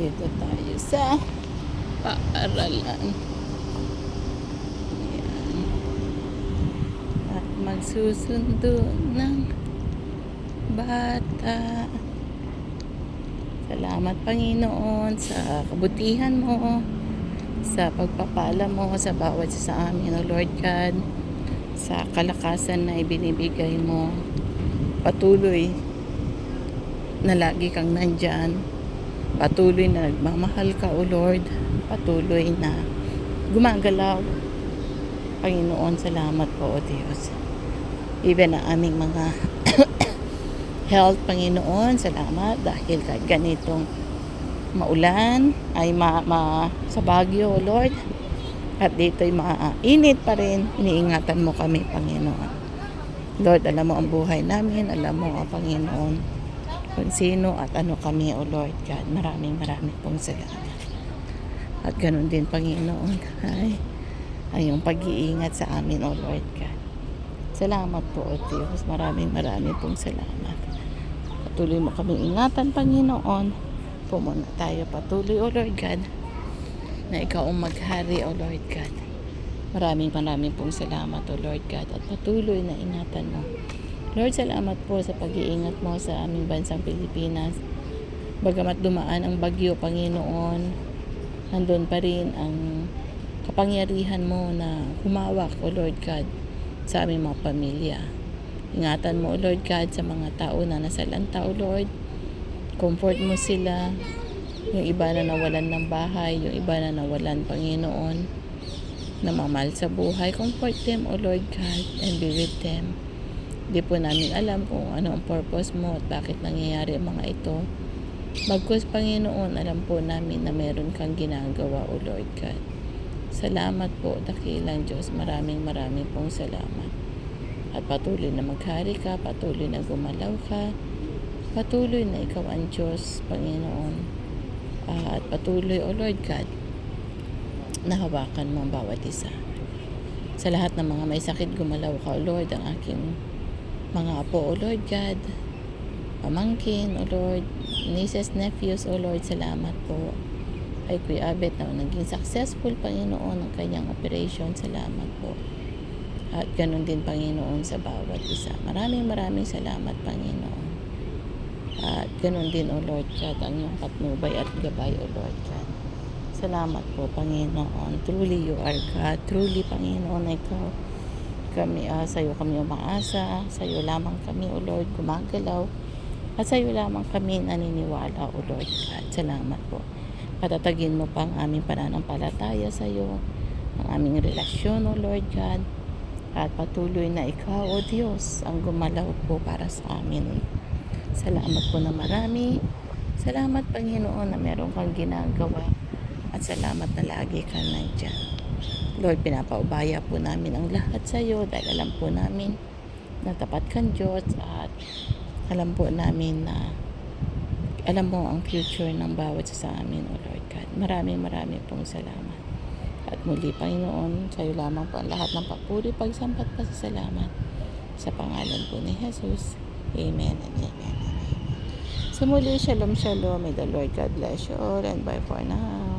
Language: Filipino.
Dito tayo sa paaralan. Ayan. At magsusundo ng bata. Salamat Panginoon sa kabutihan mo, sa pagpapala mo sa bawat sa amin, O Lord God, sa kalakasan na ibinibigay mo. Patuloy na lagi kang nandyan. Patuloy na nagmamahal ka, O Lord. Patuloy na gumagalaw. Panginoon, salamat po, O Diyos. Even ang aming mga health, Panginoon, salamat dahil kahit ganitong maulan ay ma, ma sa Baguio, O Lord. At dito ay mainit pa rin. Iniingatan mo kami, Panginoon. Lord, alam mo ang buhay namin. Alam mo, O Panginoon, kung sino at ano kami, O Lord God. Maraming maraming pong salamat. At ganun din, Panginoon, ay, ay yung pag-iingat sa amin, O Lord God. Salamat po, O Diyos. Maraming maraming pong salamat. Patuloy mo kami ingatan, Panginoon. Pumuna tayo patuloy, O Lord God, na ikaw ang maghari, O Lord God. Maraming maraming pong salamat, O Lord God, at patuloy na ingatan mo. Lord, salamat po sa pag-iingat mo sa aming bansang Pilipinas. Bagamat dumaan ang bagyo, Panginoon, nandun pa rin ang kapangyarihan mo na humawak, O Lord God, sa aming mga pamilya. Ingatan mo, O Lord God, sa mga tao na nasa lanta, O Lord. Comfort mo sila. Yung iba na nawalan ng bahay, yung iba na nawalan, Panginoon, na mamahal sa buhay. Comfort them, O Lord God, and be with them. Hindi po namin alam kung ano ang purpose mo at bakit nangyayari ang mga ito. Bagkus, Panginoon, alam po namin na meron kang ginagawa, O Lord God. Salamat po, dakilang Diyos. Maraming maraming pong salamat. At patuloy na maghari ka, patuloy na gumalaw ka, patuloy na ikaw ang Diyos, Panginoon. Ah, at patuloy, O Lord God, na hawakan mo ang bawat isa. Sa lahat ng mga may sakit, gumalaw ka, O Lord, ang aking mga apo, O Lord God, pamangkin, O Lord, nieces, nephews, O Lord, salamat po. Ay Kuya Abet na naging successful, Panginoon, ang kanyang operation, salamat po. At ganun din, Panginoon, sa bawat isa. Maraming maraming salamat, Panginoon. At ganun din, O Lord God, ang iyong patnubay at gabay, O Lord God. Salamat po, Panginoon. Truly, you are God. Truly, Panginoon, ikaw. Kami, uh, sa iyo kami umaasa. Sa iyo lamang kami, O Lord, gumagalaw. At sa iyo lamang kami naniniwala, O Lord God. Salamat po. Patatagin mo pa ang aming pananampalataya sa iyo, ang aming relasyon, O Lord God. At patuloy na ikaw, O Diyos, ang gumalaw po para sa amin. Salamat po na marami. Salamat, Panginoon, na meron kang ginagawa. At salamat na lagi ka nandyan. Lord, pinapaubaya po namin ang lahat sa iyo dahil alam po namin na tapat kang Diyos at alam po namin na alam mo ang future ng bawat sa amin, O Lord God. Maraming maraming pong salamat. At muli, Panginoon, sa iyo lamang po ang lahat ng papuri, pagsampat pa sa pangalan po ni Jesus. Amen and amen. So muli, shalom, shalom. May the Lord God bless you all and bye for now.